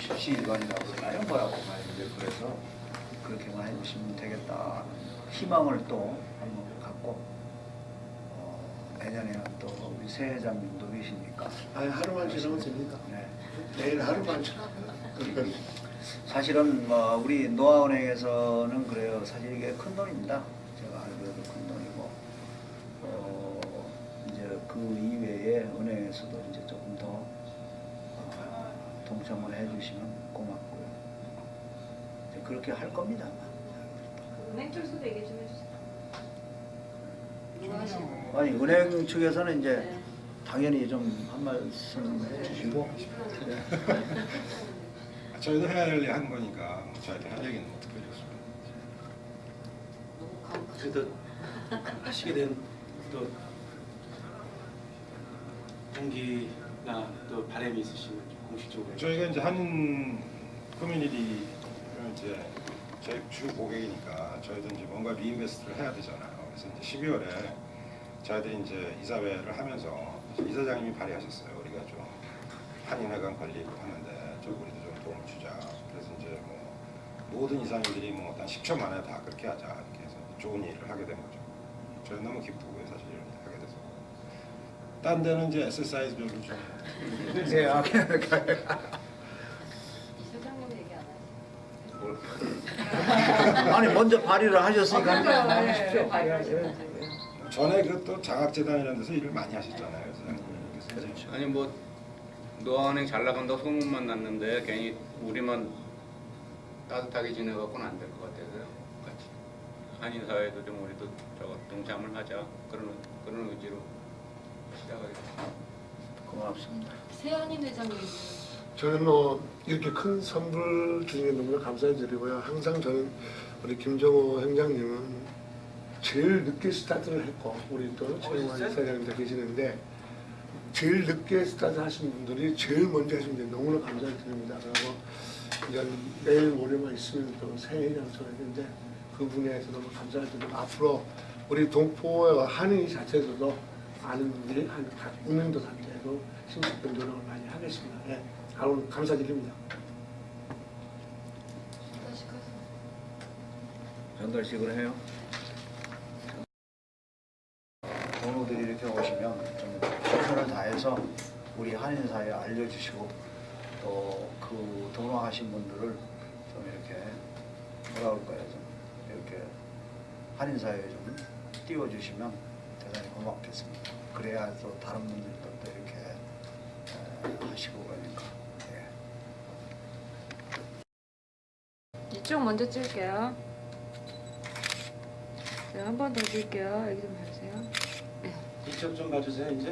십시일반이라고 그러나요? 뭐라고 말이제 그래서 그렇게만 해주시면 되겠다. 희망을 또 한번 갖고 어, 내년에는 또 우리 새 회장님도 계시니까 아니 하루만 지나면 됩니다. 네. 내일 하루만 지나면. 사실은 뭐 우리 노아은행에서는 그래요. 사실 이게 큰 돈입니다. 제가 알기로도 큰 돈이고 어, 이제 그 이외에 은행에서도 동참을 해주시면 고맙고요. 그렇게 할 겁니다. 아마. 은행 쪽에서도 얘기 좀 해주세요. 뭐 아니 은행 측에서는 이제 네. 당연히 좀 한 말씀 해주시고 네. 아, 저희도 해야 할일한 거니까 저희한테 할 얘기는 어떻게 해줬습니다. 너무 감사. 그래도 하시게 된 또 동기나 또 바람이 있으시면 좀 공식적으로 저희가 이제 한인 커뮤니티 이제 저희 주 고객이니까 저희도 이제 뭔가 리인베스트를 해야 되잖아요. 그래서 이제 12월에 저희들이 이제 이사회를 하면서 이사장님이 발의하셨어요. 우리가 좀 한인회관 건립을 하는데 저 우리도 좀 도움을 주자. 그래서 이제 뭐 모든 이사님들이 뭐한 10초 만에 다 그렇게 하자 이렇게 해서 좋은 일을 하게 된 거죠. 저희 너무 기쁘고요 사실. 딴 데는 이제 SSI별로 좀 네, 아, 이사장님 얘기 안 하시죠? 아니 먼저 발의를 하셨으니까 아, 그러니까요. 네. 발의하시면 예. 전에 그또 장학재단이라는 데서 일을 많이 하셨잖아요. 그래서 이제 아니 뭐 노아은행 잘 나간다 고 소문만 났는데 괜히 우리만 따뜻하게 지내갖고는 안 될 것 같아서요. 같이 한인 사회도 좀 우리도 저거 동참을 하자 그런 그런 의지로. 고맙습니다. 세한인 회장님 저는 뭐 이렇게 큰 선물 주신 게 너무나 감사드리고요. 항상 저는 우리 김정호 행장님은 제일 늦게 스타트를 했고 우리 또 최영환 사장님도 계시는데 제일 늦게 스타트 하신 분들이 제일 먼저 하신 게 너무나 감사드립니다. 그리고 이제 내일 모레만 있으면 또 새해 장소였는데 그분에서 너무 감사드리고 앞으로 우리 동포와 한인 자체에서도 많은 분들이 한각 은행도 단체도 심식된 노력을 많이 하겠습니다. 예. 아, 오늘 감사드립니다. 전달식을 해요. 동료들이 이렇게 오시면 좀 최선을 다해서 우리 한인 사회에 알려주시고 또 그 동로하신 분들을 좀 이렇게 뭐라 그럴까요? 좀 이렇게 한인 사회에 좀 띄워주시면 대단히 고맙겠습니다. 그래야 또 다른 분들도 또 이렇게 에, 하시고 그러니까. 예. 이쪽 먼저 찍을게요. 네, 한번더 찍을게요. 여기 좀 봐주세요. 이쪽 좀 봐주세요 이제.